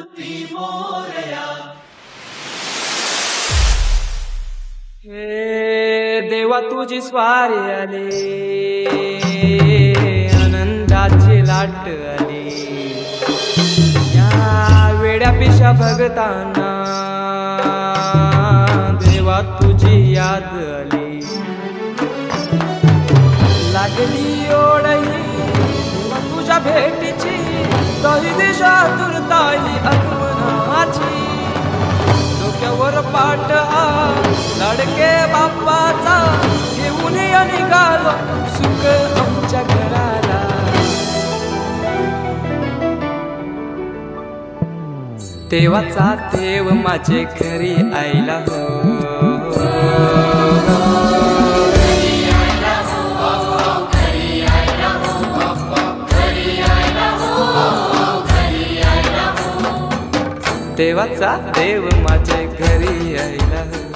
मूर्ती मोरया हे देवा तुझी स्वारी आले. आनंदाची लाट आले. या वेड्या पिशा भगताना देवा तुझी याद आली. लागली तही दिशा तुरताई आगमनाची डोक्यावर पाठ हा लाडके बाप्पाचा घेऊन या निघालो सुख आमच्या घराला देवाचा देव माझे घरी आईला हो देवाचा देव माझे घरी यायला.